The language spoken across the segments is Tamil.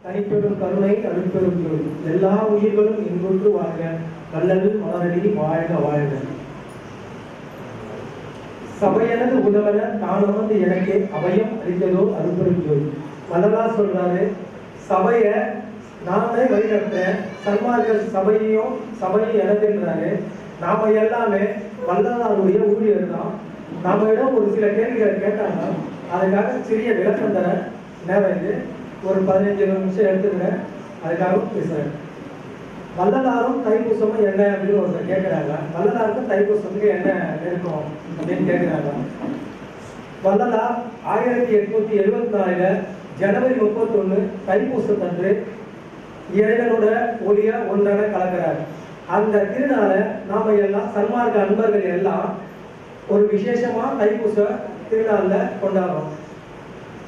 தனிப்பெரும் கருணை அருட்பெரும் எல்லா உயிர்களும் இன்புற்று வாழ்க. கல்லது மலரடி வாழ்க வாழ்க. சபையனது உதவன தான் அமர்ந்து எனக்கு அபயம் அளித்ததோ அருட்பெரும் ஜோதி வள்ளலார் சொல்றாரு சபைய நாமே வழிநடத்துறேன் சன்மார்கள் சபையையும் சபையும் எனதுன்றாரு நாம எல்லாமே வள்ளலாருடைய ஊழியர் தான். நாம இடம் ஒரு சில கேள்விகளை கேட்டாங்க அதுக்காக சிறிய விளக்கம் தர நேரம் இது. ஒரு பதினஞ்சு நிமிஷம் எடுத்துக்கிறேன். அதுக்காக பேசுகிறேன் வள்ளலாரும் தைப்பூசமும் என்ன அப்படின்னு ஒருத்தர் கேட்குறாங்க வள்ளலாருக்கும் தைப்பூசத்துக்கு என்ன இருக்கும் அப்படின்னு கேட்குறாங்க வள்ளலார் ஆயிரத்தி எட்நூத்தி எழுபத்தி நாலுல ஜனவரி முப்பத்தொன்னு தைப்பூசத்தன்று இறைவனோட ஒளிய ஒன்றென கலக்கிறார். அந்த திருநாளை நாம எல்லாம் சன்மார்க்க அன்பர்கள் எல்லாம் ஒரு விசேஷமா தைப்பூச திருநாளில் கொண்டாடுறோம்.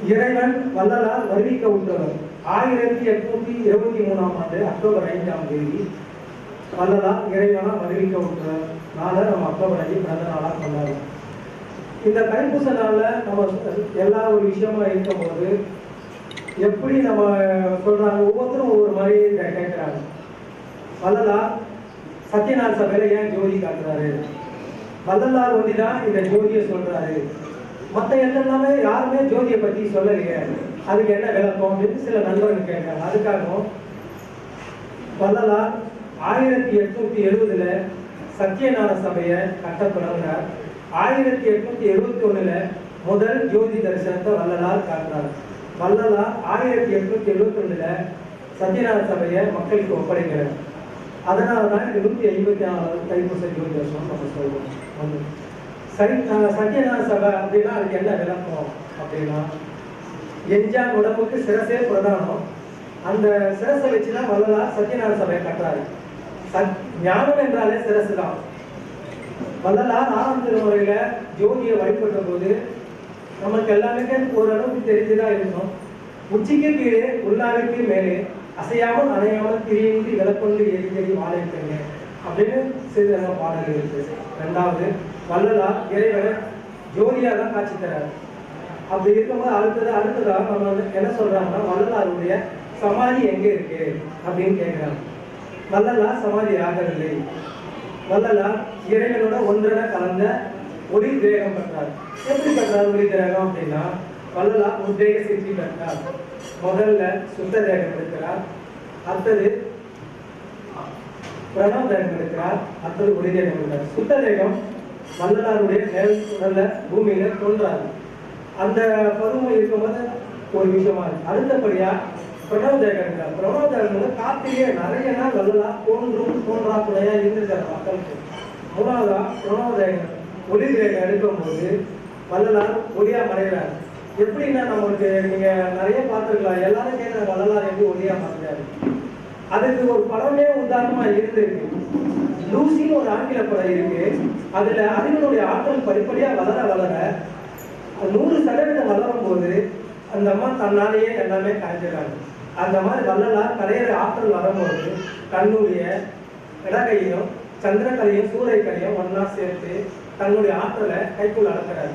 இறைவன் வள்ளலார் வருவிக்க உள்ளவர் ஆயிரத்தி எட்நூத்தி இருபத்தி மூணாம் ஆண்டு அக்டோபர் ஐந்தாம் தேதி வள்ளலார் இறைவனா வருவிக்க உள்ளவர் நாளை நம்ம அக்டோபர் ஐந்து பிறந்த நாளாக கொண்டாடுறோம் இந்த தைப்பூச நாளில் நம்ம எல்லா ஒரு விஷயமா இருக்கும்போது எப்படி நம்ம சொல்றாங்க? ஒவ்வொருத்தரும் ஒவ்வொரு மாதிரி கேட்கிறாங்க. வள்ளலார் சத்யநாத சபையில ஏன் ஜோதி காட்டுறாரு? வள்ளலார் ஒண்டிதான் இந்த ஜோதியை சொல்றாரு. மற்ற எல்லாமே யாருமே ஜோதியை பற்றி சொல்லலையே. அதுக்கு என்ன விளக்கம் அப்படின்னு சில நண்பர்கள் கேட்டாங்க. அதுக்காகவும் வள்ளலார் ஆயிரத்தி எட்நூத்தி எழுபதுல சத்தியநாத சபையை கட்ட தொடங்கினார். ஆயிரத்தி எட்நூத்தி எழுபத்தி ஒண்ணுல முதல் ஜோதி தரிசனத்தை வள்ளலார் காட்டினார். வள்ளலார் ஆயிரத்தி எட்நூத்தி எழுபத்தி ஒண்ணுல சத்தியநாத சபையை மக்களுக்கு ஒப்படைக்கிறார். அதனால தான் இது நூத்தி ஐம்பத்தி நாலாவது தைப்பூச ஜோதி தரிசனம் நம்ம சொல்றோம். சரி சத்யநாத சபை அப்படின்னா அதுக்கு என்ன விளக்கம் அப்படின்னா எஞ்சான் உடம்புக்கு சிரசே பிரதானம். அந்த சிரசை வச்சுதான் வள்ளலார் சத்யநாத சபையை கட்டுறாரு. சத் ஞானம் என்றாலே சிரசு தான் வள்ளலார் ஆறாம் திருமுறையில ஜோதியை வழிபட்ட போது நமக்கு எல்லாருமே ஓரளவுக்கு தெரிஞ்சுதான் இருந்தோம் உச்சிக்கு கீழே உள்ளாருக்கு மேலே அசையாமல் அணையாமல் திரியின்றி விளக்கொண்டு எரிஞ்செறி வாழைப்பேங்க அப்படின்னு சிறு பாடல்கள் இருக்கு. ரெண்டாவது வள்ளலார் இறைவனை ஜோதியாக தான் காட்சி தராரு. அப்படி இருக்கும்போது அடுத்தது அடுத்ததாக நம்ம வந்து என்ன சொல்றாங்கன்னா வள்ளலாருடைய சமாதி எங்க இருக்கு அப்படின்னு கேட்கிறாங்க வள்ளலார் சமாதி ஆகவில்லை. வள்ளலார் இறைவனோட ஒன்றரை கலந்த ஒளி திரேகம் பெற்றார். எப்படி பெற்றார் ஒளி திரேகம் அப்படின்னா வள்ளலார் உத்வேக சித்தி பெற்றார். முதல்ல சுத்த தேகம் எடுக்கிறார். அடுத்தது பிரணவ தேகம் எடுக்கிறார். அடுத்தது ஒளி தேகம் எடுக்கிறார். சுத்த தேகம் வள்ளலாருடைய மேல் பூமியில தோன்றாரு. அந்த பருவம் இருக்கும்போது ஒரு விஷயமா இருக்கு. அடுத்தபடியா பிரணவதேகன் இருக்கார் பிரணவ வந்து காத்திலேயே நிறைய நாள் வள்ளலா தோன்றும் தோன்றா துணையா இருந்திருக்காரு மக்களுக்கு. மூணாவதா பிரணவதேகன் ஒளி தேகம் எடுக்கும்போது வள்ளலார் ஒளியா மறைகிறார். எப்படின்னா நம்மளுக்கு நீங்க நிறைய பார்த்துருக்கலாம். எல்லாரும் கேட்குற வள்ளலார் எப்படி ஒளியா மறைஞ்சாரு? அதுக்கு ஒரு படமே உதாரணமா இருந்திருக்கு. லூசின்னு ஒரு ஆங்கில படம் இருக்கு. அதுல அறிவனுடைய ஆற்றல் படிப்படியா வளர வளர நூறு சதவீதம் வளரும் போது அந்த அம்மா தன்னாலேயே எல்லாமே கரைஞ்சிடறாங்க. அந்த மாதிரி வள்ளலார் கரையிற ஆற்றல் வரும்போது தன்னுடைய இடகையும் சந்திரக்கலையும் சூரியக்கலையும் ஒன்னா சேர்த்து தன்னுடைய ஆற்றலை கைக்குள் அடக்கிறாரு.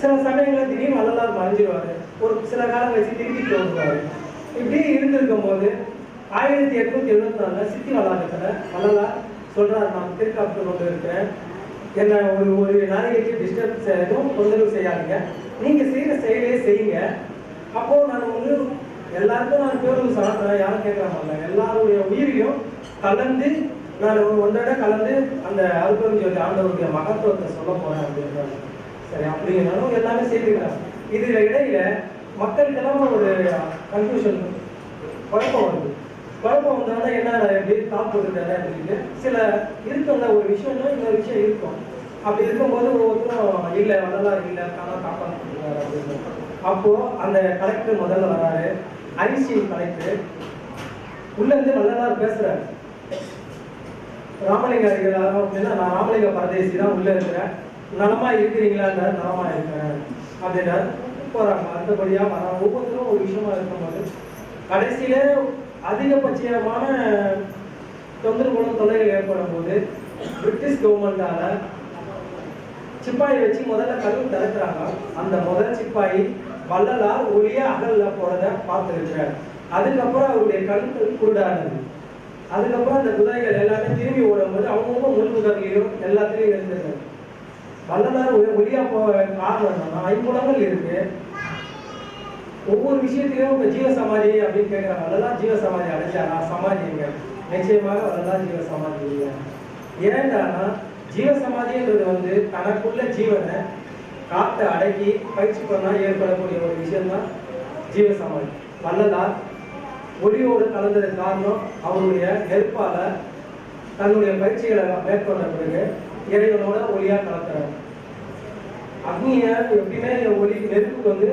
சில சமயங்களில் திடீர்னு வள்ளலார் மறைஞ்சிருவாரு. ஒரு சில காலம் கழிச்சு திருப்பி தோன்றுவாரு இப்படி இருந்திருக்கும் போது ஆயிரத்தி எட்நூத்தி எழுபத்தி நாலுல சித்தி வளாகத்துல வள்ளலார் சொல்றாரு நான் திருக்காப்பு கொண்டு இருக்கிறேன். என்ன ஒரு ஒரு நாளைக்கு டிஸ்டர்ப் எதுவும் தொந்தரவு செய்யாதீங்க. நீங்க செய்யற செயலே செய்யுங்க. அப்போ நான் வந்து எல்லாருக்கும் நான் பேரும் சாப்பிட்றேன் யாரும் கேட்கறாங்க எல்லாருடைய உயிரையும் கலந்து நான் ஒன்றோட கலந்து அந்த அருப்பம் ஜோதி ஆண்டவருடைய மகத்துவத்தை சொல்ல போறேன் அப்படின்றாங்க. சரி அப்படிங்கிறனாலும் எல்லாமே செய்திருக்கிறாங்க இதுல இடையில மக்களுக்கெல்லாம் ஒரு கன்ஃபியூஷன் குழப்பம் வருது. குழப்பம் வந்தாலும் என்ன எப்படி? தாப் அப்படின்னு சில இருக்கும்ல ஒரு விஷயம்னா இன்னொரு விஷயம் இருக்கும். அப்படி இருக்கும்போது ஒவ்வொருத்தரும் இல்லை வரலாம் இல்லை காணா காப்பாற்றுறாரு அப்படின்னு அப்போ அந்த கலெக்டர் முதல்ல வராரு. ஐசி கலெக்டர் உள்ள இருந்து வள்ளலார் பேசுறாரு. ராமலிங்க அடிகள் அப்படின்னா நான் ராமலிங்க பரதேசி தான் உள்ள இருக்கிறேன். நலமா இருக்கிறீங்களான்ற நலமா இருக்கிறேன் அப்படின்னா போறாங்க. அடுத்தபடியாக வராங்க ஒவ்வொருத்தரும் ஒரு விஷயமா இருக்கும்போது கடைசியில அதிகபட்சமான தொந்தரவுகளும் தொல்லைகள் ஏற்படும் போது பிரிட்டிஷ் கவர்மெண்டால சிப்பாயை வச்சு முதல்ல கல்வி திறக்கிறாங்க. அந்த முதல் சிப்பாயி வள்ளலார் ஒளிய அகல்ல போறத பார்த்துருக்கிறார். அதுக்கப்புறம் அவருடைய கண் குருடானது. அதுக்கப்புறம் அந்த குதிரைகள் எல்லாமே திரும்பி ஓடும்போது அவங்கவுங்க முன் முதலையும் இருந்தது வள்ளலார் ஒளியா போக காரணம் என்னன்னா ஐம்புலங்கள் இருக்கு. ஒவ்வொரு விஷயத்திலையும் இப்ப ஜீவ சமாதி அப்படின்னு கேட்கிறாங்க வள்ளலார் ஜீவ சமாதி அடைஞ்சாரா? சமாதி எங்க நிச்சயமாக வரதான் ஜீவ சமாதி இல்லை. ஏன்னா ஜீவ சமாதின்றது வந்து தனக்குள்ள ஜீவனை காத்த அடக்கி பயிற்சி பண்ணால் ஏற்படக்கூடிய ஒரு விஷயம் தான் ஜீவ சமாதி வல்லதார் ஒளியோடு கலந்தது காரணம் அவருடைய நெருப்பால தன்னுடைய பயிற்சிகளை மேற்கொண்ட பிறகு இறைவனோட ஒளியா கலக்கிறார். அக்னியை எப்படின்னா ஒளி நெருப்புக்கு வந்து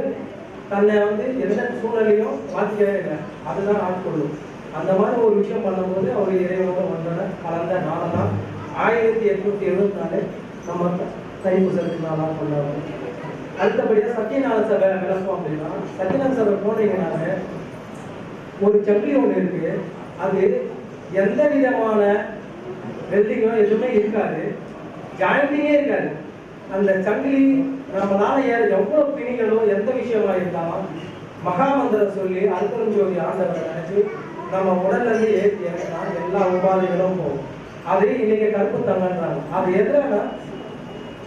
தன்னை வந்து எந்த சூழ்நிலையும் மாற்றிக்கவே இல்லை. அதுதான் ஆட்கொள்ளும். அந்த மாதிரி ஒரு விஷயம் பண்ணும்போது அவர் இறைவோட ஒன்றோட கலந்த நாள் தான் ஆயிரத்தி எட்நூத்தி எழுபத்தி நாலு நம்ம தைப்பூசத்துக்கு நாளாக கொண்டாடுறோம். அடுத்தபடியாக சத்யநாத சபை விளக்கம் அப்படின்னா சத்யநாத சபை போனீங்கனால ஒரு சங்கிலி ஒன்று இருக்கு. அது எந்த விதமான வெல்டிங்கோ எதுவுமே இருக்காது. ஜாயிண்டிங்கே இருக்காது. அந்த சங்கிலி நம்மளால ஏற எவ்வளோ பிணிகளோ எந்த விஷயமா இருந்தாலும் மகாமந்திரம் சொல்லி அல்பரம் ஜோதி ஆண்டவரை நினைச்சு நம்ம உடல்ல இருந்து ஏற்றி இறங்கினா எல்லா உபாதைகளும் போகும். அது இன்னைக்கு கருப்பு தங்கன்றாங்க. அது எதுனா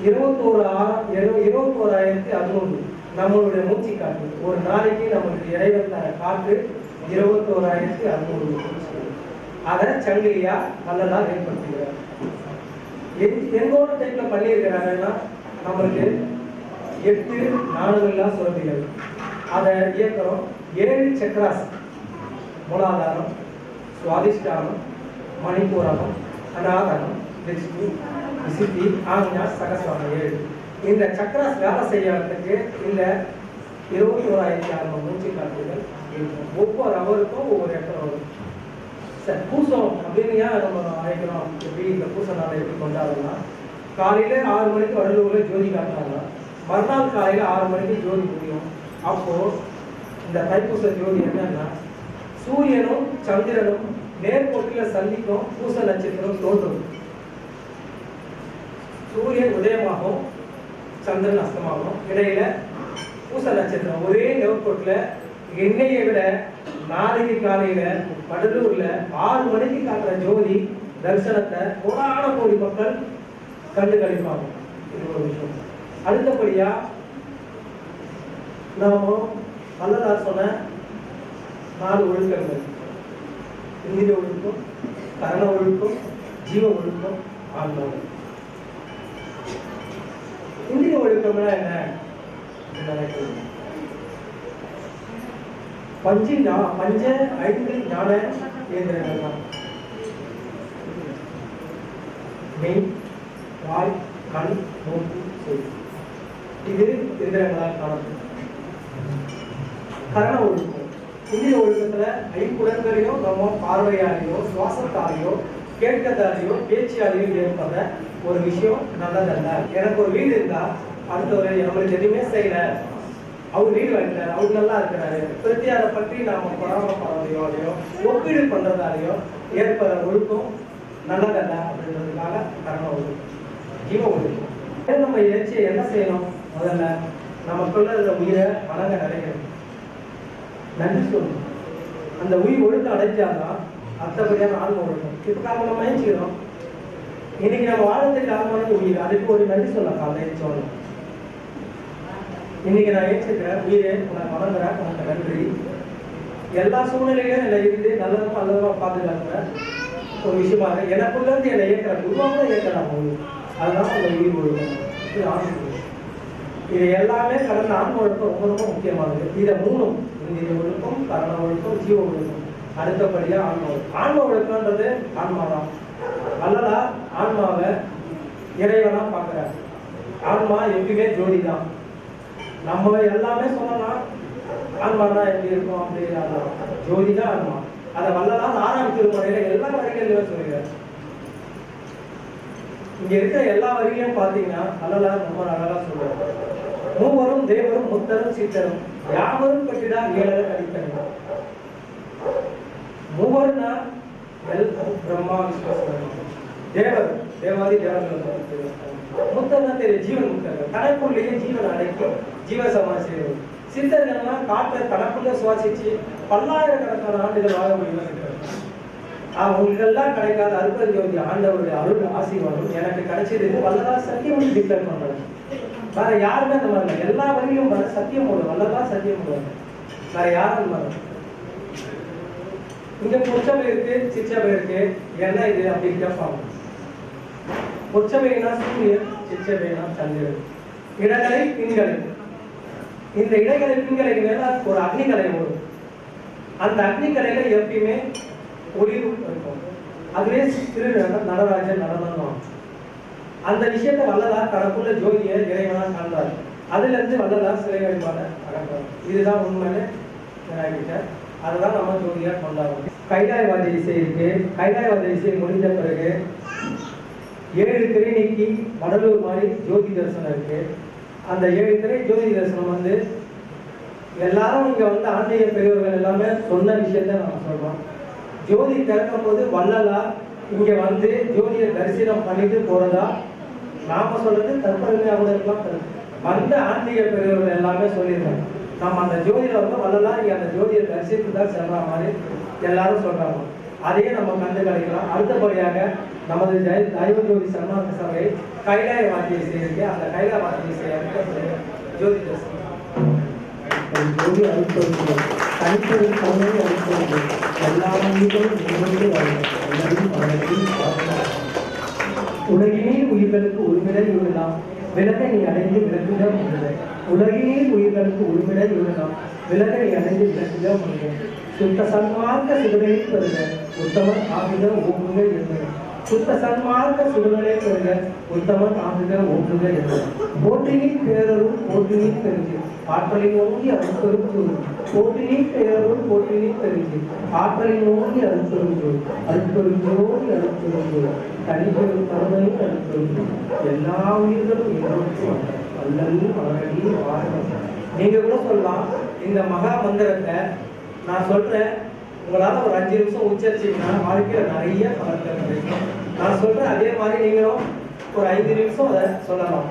இருபத்தோரு ஆறு இருபத்தோராயிரத்தி அறுநூறு நம்மளுடைய மூச்சு காற்று. ஒரு நாளைக்கு நம்மளுக்கு இறைவன் தர காற்று இருபத்தோராயிரத்தி அறுநூறு அதை சங்கிலியா நல்லதா ஏற்படுத்துகிறார் எங்கோட டைப்ல பண்ணியிருக்கிறாங்கன்னா நம்மளுக்கு எட்டு நாடுகள்லாம் சுரப்பிகள் அதை இயக்கிறோம். ஏழு சக்கராஸ் மூலாதாரம் சுவாதிஷ்டானம் மணிப்பூரகம் அநாதனம் திருஷ்டி விசித்தி ஆஞ்ஞா சகசிரம் இந்த சக்கராஸ் வேலை செய்யறதுக்கு இந்த இருபத்தி ஓராயிரத்தி அறுநூறு மூச்சு காட்டுகள் இருக்கும். ஒவ்வொரு அவருக்கும் ஒவ்வொரு இடத்துல வரும். சார் பூசம் அப்படின்னு ஏன் நம்ம அழைக்கிறோம்? எப்படி இந்த பூச நாளை எப்படி கொண்டாடலாம் காலையில ஆறு மணிக்கு வடலூர்ல ஜோதி காட்டுறாங்க. மறுநாள் காலையில ஆறு மணிக்கு ஜோதி முடியும். அப்போ இந்த தைப்பூச ஜோதி என்னன்னா சூரியனும் சந்திரனும் நேர்கோட்டில் சந்திக்கும் பூச நட்சத்திரம் தோன்றும். சூரியன் உதயமாகும் சந்திரன் அஸ்தமாகும் இடையில பூச நட்சத்திரம். ஒரே நேர்கோட்டில் என்னையை விட நாளைக்கு காலையில வடலூர்ல ஆறு மணிக்கு காட்டுற ஜோதி தரிசனத்தை கோடான கோடி மக்கள் கண்டு கழிப்பாங்க இது ஒரு விஷயம். அடுத்தபடியா நாம வல்லதார் சொன்ன நாலு ஒழுக்கங்கள். இந்திய ஒழுக்கம் கரண ஒழுக்கம் ஜீவ ஒழுக்கம் ஆன்ம ஒழுக்கம். இந்திய ஒழுக்கம்னா என்ன? பஞ்சு பஞ்ச ஐந்து ஞான இயந்திரங்கள் தான். மெய் வாய் கண் மூக்கு செவி. இது இயந்திரங்களால் காணப்படும். கரண ஒழுக்கம். புண்ணிய ஒழுக்கத்துல ஐம்புலன்களையோ நம்ம பார்வையாலேயோ சுவாசத்தாலேயோ கேட்கத்தாலேயோ பேச்சாலேயோ ஏற்படுற ஒரு விஷயம் நல்லதல்ல. எனக்கு ஒரு வீடு இருந்தா அடுத்தவர் நம்மளுக்கு எதுவுமே செய்யல. அவர் வீடு வாங்கிட்டார் அவர் நல்லா இருக்கிறாரு. பிரத்தியாரை பற்றி நாம பராமரிப்பாலையோ அதையோ ஒப்பீடு பண்றதாலேயோ ஏற்பட ஒழுக்கம் நல்லதல்ல அப்படின்றதுக்காக கரண ஒழுக்கம் ஜீவ ஒழுக்கம். நம்ம எதாச்சும் என்ன செய்யணும்? முதல்ல நமக்குள்ள இருக்கிற உயிரை வணங்க நினைக்கணும் நன்றி சொல்லணும் அந்த உயிர் ஒழுக்கம் அடைஞ்சாதான் அத்தபடியான ஆன்ம ஒழுக்கம் இப்போ நம்ம நம்ம நினைச்சுக்கிறோம் இன்னைக்கு நம்ம வாழ்றதுக்கு காரணமான உயிர். அதுக்கு ஒரு நன்றி சொல்ல காலையில் சொல்லணும் இன்னைக்கு நான் ஏற்றுக்கிறேன் உயிரே உனக்கு வணங்குறேன் உனக்கு நன்றி. எல்லா சூழ்நிலையிலும் என்னை இருந்து நல்லதுமா நல்லதுமா பாதுகாக்கிற ஒரு விஷயமாக எனக்குள்ள இருந்து என்னை இயக்கிற குருவாக இயக்கலாம் அதுதான் அந்த உயிர் ஒழுக்கம். இது ஆன்ம இது எல்லாமே கடந்த ஆன்ம ஒழுக்கம் ரொம்ப ரொம்ப முக்கியமானது. இதை மூணும் இந்திய ஒழுக்கம் கரண ஒழுக்கம் ஜீவ ஒழுக்கம் அடுத்தபடியா ஆன்ம. ஒழுக்கம் ஆன்ம ஒழுக்கம்ன்றது ஆன்மா தான் ஆன்மாவை இறைவனா பார்க்குறாரு. ஆன்மா எப்பயுமே ஜோடி தான் நம்ம எல்லாமே சொல்லலாம் தான் எப்படி இருக்கும் அப்படின்னு ஜோதி தான் ஆன்மா. அதை வல்லலாம் ஆறாம் திருமுறையில எல்லா வரிகளையும் சொல்கிறார். இங்க இருக்கிற எல்லா வரிகளையும் பார்த்தீங்கன்னா வல்லலார் ரொம்ப அழகா சொல்லுவாங்க மூவரும் தேவரும் முத்தரும் சீத்தரும். யாவரும் கட்டிடா ஏழரை அடித்தனர் மூவருன்னா எல் பிரம்மா விஸ்வஸ்வரம் தேவர் தேவாதி தேவர்கள் முத்தர்னா தெரியும் ஜீவன் முத்தர்கள் தனக்குள்ளேயே ஜீவன் அடக்கி ஜீவ சமாதி செய்வது சித்தர்கள்னா காற்றை தனக்குள்ள சுவாசிச்சு பல்லாயிரக்கணக்கான ஆண்டுகள் வாழ முடியும் உங்களுக்கெல்லாம் கிடைக்காத அற்புத ஜோதி ஆண்டவருடைய அருள் ஆசீர்வாதம் எனக்கு கிடைச்சது வல்லதா சத்தியம் டிக்ளேர் பண்றாங்க வேற யாருமே அந்த மாதிரி இல்லை. எல்லா வழியும் வர சத்தியம் போடுவோம் வல்லதா சத்தியம் போடுவாங்க வேற யாரும் அந்த மாதிரி இங்க பொச்சமை இருக்கு சிச்சமை இருக்கு. என்ன இது அப்படின்னு கேட்பாங்க பொச்சமைனா சூரியன் சிச்சமைனா சந்திரன். இடங்களை பின்களை. இந்த இடைகளை பின்கலைக்கு மேல ஒரு அக்னிகலை ஓடும் அந்த அக்னிகலையில எப்பயுமே ஒளிவு இருக்கும். அதுவே திரு நடராஜன் நடனம் அந்த விஷயத்தை வல்லலார் தனக்குள்ள ஜோதியை இறைவனா காண்பார் அதுல இருந்து வல்லலார் சிலை வழிபாட அகன்றார் இதுதான் உண்மையில விநாயகர் அதுதான் நம்ம ஜோதியா கொண்டாடுறோம். கைலாயவாத இசை இருக்கு. கைலாயவாத இசை முடிந்த பிறகு ஏழு திரை நீக்கி வடலூர் மாதிரி ஜோதி தரிசனம் இருக்கு. அந்த ஏழு திரை ஜோதி தரிசனம் வந்து எல்லாரும் இங்க வந்து ஆன்மீக பெரியவர்கள் எல்லாமே சொன்ன விஷயத்த நம்ம சொல்றோம். ஜோதி திறக்கும் போது வள்ளலார் இங்க வந்து ஜோதியை தரிசனம் பண்ணிட்டு போறதா நாம சொல்றது தற்பெருமையா கூட இருக்கலாம் வந்த ஆன்மீக பெரியவர்கள் எல்லாமே சொல்லியிருக்காங்க. நம்ம அந்த ஜோதியில வந்து வள்ளலார் அந்த ஜோதியை தரிசித்து தான் செல்ற மாதிரி எல்லாரும் சொல்றாங்க. அதையே நம்ம கண்டு கிடைக்கலாம் அடுத்தபடியாக நமது ஜெய தெய்வ ஜோதி சன்மார்க்க சபை கைலாய வாத்தியை இசை அந்த கைலாய வாத்திய செய்ய ஜோதி ஜோதி அழுத்தம் தனிப்பெரும் கருணை அழுத்தம் எல்லா உயிர்களுக்கு விலகை நீ அடைந்து விலகுக முடியலை உலகிலே உயிர்களுக்கு உருவிட இவர்களாம் விலகை நீ அடைந்து விலகுக முடியல சுத்த சன்மார்க்க சிவனையை பெறுக உத்தமர் ஆகிய ஓங்குக என்பது. சுத்த சன்மார்க்க சிவனை பெறுக உத்தமன் ஆகுக ஓட்டுக என்பது போற்றினின் பேரரும் போற்றினின் தெரிஞ்சு ஆற்றலை நோங்கி அருட்பெரும் ஜோதி போற்றினின் பேரரும் போற்றினின் பெருகு ஆற்றலை நோங்கி அருட்பெரும் ஜோதி அருட்பெரும் ஜோதி அருட்பெரும் ஜோதி தனிப்பெரும் கருணை அருட்பெரும் எல்லா உயிர்களும் எங்களுக்கும் அல்லல் மலரடி வாசம் நீங்க கூட சொல்லலாம் இந்த மகா மந்திரத்தை நான் சொல்றேன் உங்களால ஒரு அஞ்சு நிமிஷம் உச்சரிச்சீங்கன்னா வாழ்க்கையில நிறைய பலன்கள் கிடைக்கும் நான் சொல்றேன் அதே மாதிரி நீங்களும் ஒரு ஐந்து நிமிஷம் அதை சொல்லலாம்.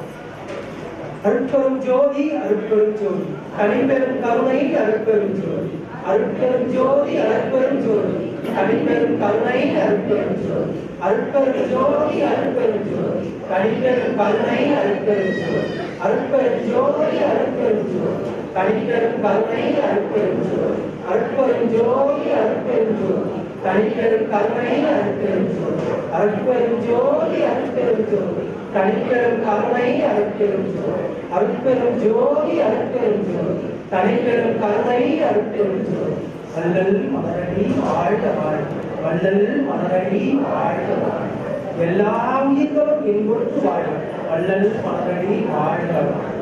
அருட்பெரும் ஜோதி அருட்பெரும் ஜோதி. தனிப்பெரும் கருணை அருட்பெரும் ஜோதி. அருட்பெரும் ஜோதி அருட்பெரும் ஜோதி. தனிப்பெரும் கருணை அருட்பெரும் ஜோதி. அருட்பெரும் ஜோதி அருட்பெரும் ஜோதி. தனிப்பெரும் கருணை அருட்பெரும் ஜோதி. அருட்பெரும் ஜோதி அருட்பெரும் ஜோதி. தனிப்பெரும் கருணை அருட்பெரும் ஜோதி. அருட்பெரும் ஜோதி அருட்பெரும் ஜோதி. கணிக்கரும் கருணை அருட்பெரும் ஜோதி. அருட்பெரும் ஜோதி அருட்பெரும் ஜோதி. கணிக்கரும் கருணை அருட்பெரும் ஜோதி. அருட்பெரும் ஜோதி அருட்பெரும் ஜோதி. கணிக்கரும் கருணை அருட்பெரும் ஜோதி. வள்ளல் மலரடி வாழ்க வாழ்க வள்ளல் மலரடி வாழ்க வாழ்க எல்லா உயிர்களும் இன்புற்று வாழும் வள்ளல் மலரடி வாழ்க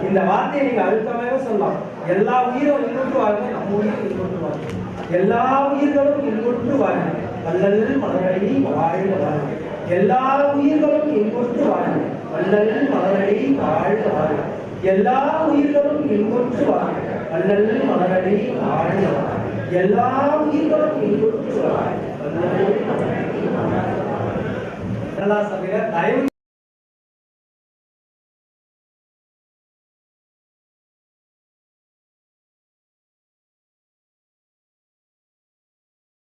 இந்த வார்த்தையை நீங்க அழுத்தமாகவே சொல்லலாம். எல்லா உயிரும் இன்புற்று வாழ்க நம்ம உயிரும் இன்புற்று வாழ்க்கை எல்லா உயிர்களும் இன்புற்று வாழ்க வல்லல் மலரடி வாழ்க வாழ்க எல்லா உயிர்களும் இன்புற்று வாழ்க வல்லல் மலரடி வாழ்க வாழ்க எல்லா உயிர்களும் இன்புற்று வாழ்க வல்லல் மலரடி வாழ்க வாழ்க எல்லா உயிர்களும் இன்புற்று வாழ்க வல்லல் மலரடி வாழ்க வாழ்க. சபையில தயவு